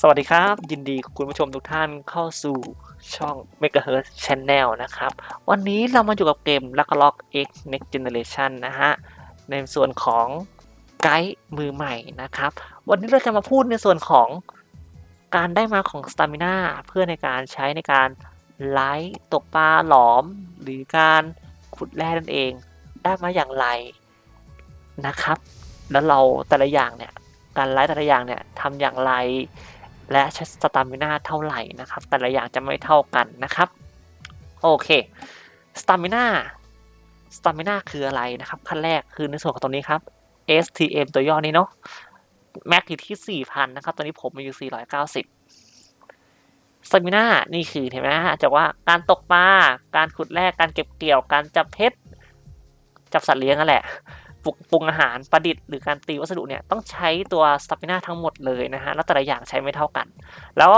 สวัสดีครับ ยินดีคุณผู้ชมทุกท่านเข้าสู่ช่อง Megahertz Channel นะครับ วันนี้เรามาอยู่กับเกม l a c l o c X Next Generation นะฮะ ในส่วนของไกด์มือใหม่นะครับ วันนี้เราจะมาพูดในส่วนของการได้มาของ Stamina เพื่อในการใช้ในการไลฟ์ตกปลาหลอม หรือการขุดแร่นั่นเอง ได้มาอย่างไรนะครับ แล้วเราแต่ละอย่างเนี่ยการไลฟ์แต่ละอย่างเนี่ยทำอย่างไร และช้สตามิน่าเท่าไหร่นะครับ แต่ละอย่างจะไม่เท่ากันนะครับ โอเคสตามิน่าสตามิน่าคืออะไรนะครับ ขั้นแรกคือในส่วนของตัวนี้ครับ STM ตัวย่อนี้เนาะแม็กอยู่ที่ 4,000 นะครับ ตอนนี้ผมมาอยู่ 490สตามิน่านี่คือเห็นไหมฮะจากว่าการตกปลาการขุดแร่การเก็บเกี่ยวการจับเพชรจับสัตว์เลี้ยงนั่นแหละ ปรุงปรุงอาหารประดิษฐ์หรือการตีวัสดุเนี่ยต้องใช้ตัวสตามินาทั้งหมดเลยนะฮะแล้วแต่ละอย่างใช้ไม่เท่ากัน แล้ว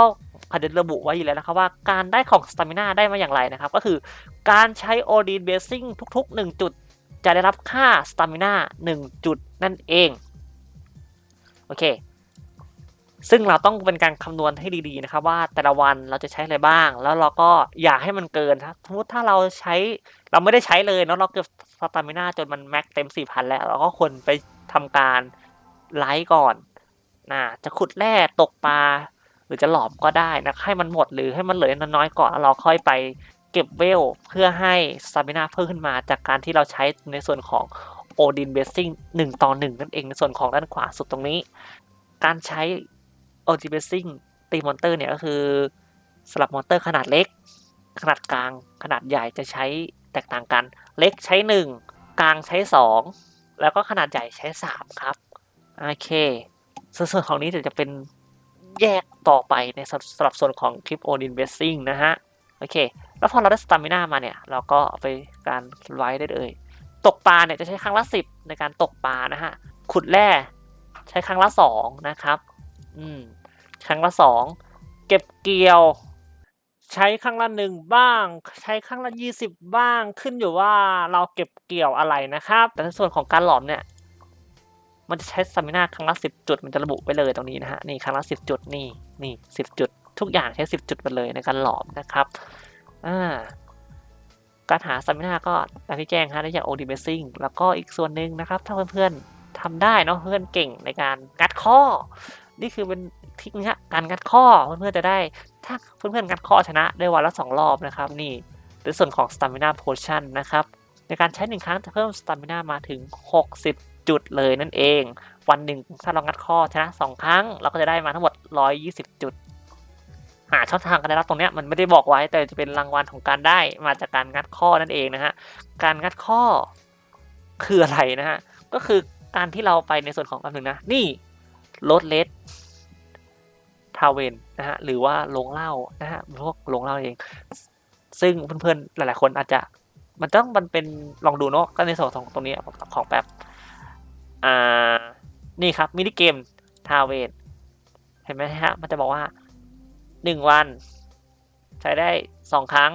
เขาจะระบุไว้อยู่แล้วนะครับว่าการได้ของสตามินาได้มาอย่างไรนะครับ ก็คือการใช้โอดีนเบสซิ่งทุก ๆ 1 จุด จะได้รับค่าสตามินา1จุดนั่นเอง โอเค ซึ่งเราต้องเป็นการคำนวณให้ดีๆนะครับว่าแต่ละวันเราจะใช้อะไรบ้าง แล้วเราก็อย่าให้มันเกินถ้าสมมติถ้าเราใช้เราไม่ได้ใช้เลยเนาะเราเก็บสตามิน่าจนมันแม็กเต็ม4,000แล้ว เราก็ควรไปทำการไลฟ์ก่อนนะจะขุดแร่ตกปลาหรือจะหลอมก็ได้นะให้มันหมดหรือให้มันเหลือน้อยๆก่อนแล้วเราค่อยไปเก็บเวล เพื่อให้สตามิน่าเพิ่มขึ้นมาจากการที่เราใช้ในส่วนของโอดินเบสซิ่งหนึ่งต่อหนึ่งนั่นเองในส่วนของด้านขวาสุดตรงนี้ การใช้ โอดินเบสซิ่งตีมอนเตอร์เนี่ยก็คือสำหรับมอนเตอร์ขนาดเล็ก ขนาดกลาง ขนาดใหญ่จะใช้แตกต่างกัน เล็กใช้ 1 กลางใช้ 2 แล้วก็ขนาดใหญ่ใช้ 3 ครับ โอเค ส่วนของนี้เดี๋ยวจะเป็นแยกต่อไปในสำหรับส่วนของคลิปโอดินเบสซิ่งนะฮะ โอเค แล้วพอเราได้สตามิน่ามาเนี่ย เราก็ไปการไว้ได้เลย ตกปลาเนี่ยจะใช้ครั้งละ 10 ในการตกปลานะฮะ ขุดแร่ใช้ครั้งละ 2 นะครับ อืมครั้งละ2เก็บเกี่ยว ใช้ครั้งละหนึ่งบ้าง ใช้ครั้งละยี่สิบบ้างขึ้นอยู่ว่าเราเก็บเกี่ยวอะไรนะครับ แต่ในส่วนของการหลอมเนี่ย มันจะใช้สมินาครั้งละสิบจุด มันจะระบุไว้เลยตรงนี้นะฮะนี่ครั้งละสิบจุดนี่นี่สิบจุด ทุกอย่างใช้สิบจุดไปเลยในการหลอมนะครับอ่าการหาสมินาก็ตามที่แจ้งฮะได้จากโอดีเบสซิ่งแล้วก็อีกส่วนหนึ่งนะครับ ถ้าเพื่อนๆทำได้เนาะเพื่อนเก่งในการงัดข้อ นี่คือเป็นเทคนิคการงัดข้อเพื่อนๆจะได้ ถ้าเพื่อนๆงัดข้อชนะได้วันละสองรอบนะครับนี่หรือส่วนของ Stamina Potion นะครับ ในการใช้หนึ่งครั้งจะเพิ่ม Stamina มาถึง 60 จุดเลยนั่นเอง วันหนึ่งถ้าเรางัดข้อชนะ2ครั้ง เราก็จะได้มาทั้งหมด 120 จุดหาช่องทางการได้รับตรงนี้มันไม่ได้บอกไว้แต่จะเป็นรางวัลของการได้มาจากการงัดข้อนั่นเองนะฮะการงัดข้อคืออะไรนะฮะก็คือการที่เราไปในส่วนของอันหนึ่งนะนี่ลดเลส ทาเวนนะฮะหรือว่าลงเหล้านะฮะพวกลงเหล้าเอง ซึ่งเพื่อนๆหลายๆคนอาจจะมันต้องมันเป็นลองดูเนาะก็ในส่วนของตรงนี้ของแบบอ่านี่ครับมินิเกมทาเวนเห็นไหมฮะมันจะบอกว่าหนึ่งวัน ใช้ได้สองครั้ง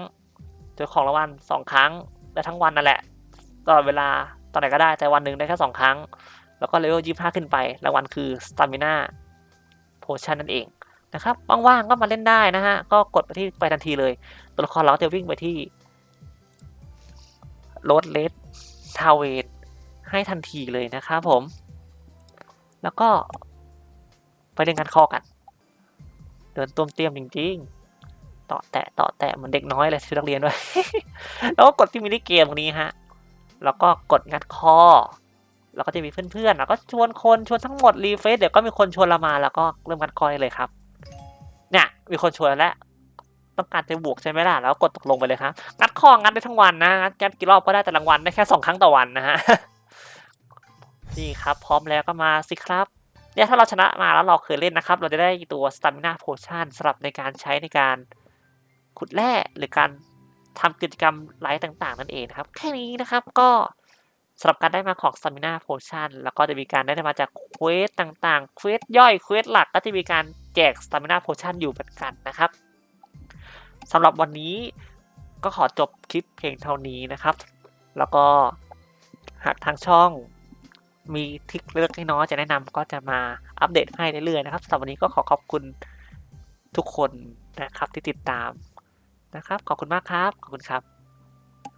เจอของรางวัลสองครั้งได้ทั้งวันนั่นแหละตลอดเวลาตอนไหนก็ได้แต่วันหนึ่งได้แค่สองครั้ง แล้วก็เลเวลยี่ห้าขึ้นไปรางวัลคือสตามิน่าโพชั่นนั่นเอง นะครับว่างๆก็มาเล่นได้นะฮะก็กดไปที่ไปทันทีเลย ตัวละครเราจะวิ่งไปที่รดเลสทาวเวนให้ทันทีเลยนะครับผม แล้วก็ไปเล่นกันข้อกัน เดินต้วมเตี้ยมจริงๆ ต่อแตะต่อแตะเหมือนเด็กน้อยเลยชุดนักเรียนด้วย แล้วก็กดที่มินิเกมตรงนี้ฮะ แล้วก็กดงัดข้อแล้วก็จะมีเพื่อนๆ แล้วก็ชวนคนชวนทั้งหมดรีเฟซเดี๋ยวก็มีคนชวนเรามาแล้วก็เริ่มงัดข้อเลยครับ เนี่ย มีคนชวนแล้ว ต้องการจะบวกใช่ไหมล่ะ แล้วกดตกลงไปเลยครับ งัดข้องัดได้ทั้งวันนะงัดกี่รอบก็ได้แต่รางวัลได้แค่สองครั้งต่อวันนะฮะนี่ครับ พร้อมแล้วก็มาสิครับเนี่ยถ้าเราชนะมาแล้วเราเคยเล่นนะครับ เราจะได้ตัว stamina potion สำหรับในการใช้ในการขุดแร่หรือการทำกิจกรรมไลฟ์ต่างๆ นั่นเองนะครับ แค่นี้นะครับก็ สำหรับการได้มาของ stamina potion แล้วก็จะมีการได้มาจากเควสต่างๆ เควสย่อย เควสหลักก็จะมีการแจก stamina potion อยู่เหมือนกันนะครับสำหรับวันนี้ก็ขอจบคลิปเพียงเท่านี้นะครับ แล้วก็หากทางช่องมีทิคเล็กน้อยจะแนะนำก็จะมาอัปเดตให้เรื่อยๆนะครับสำหรับวันนี้ก็ขอขอบคุณทุกคนนะครับที่ติดตามนะครับ ขอบคุณมากครับ ขอบคุณครับ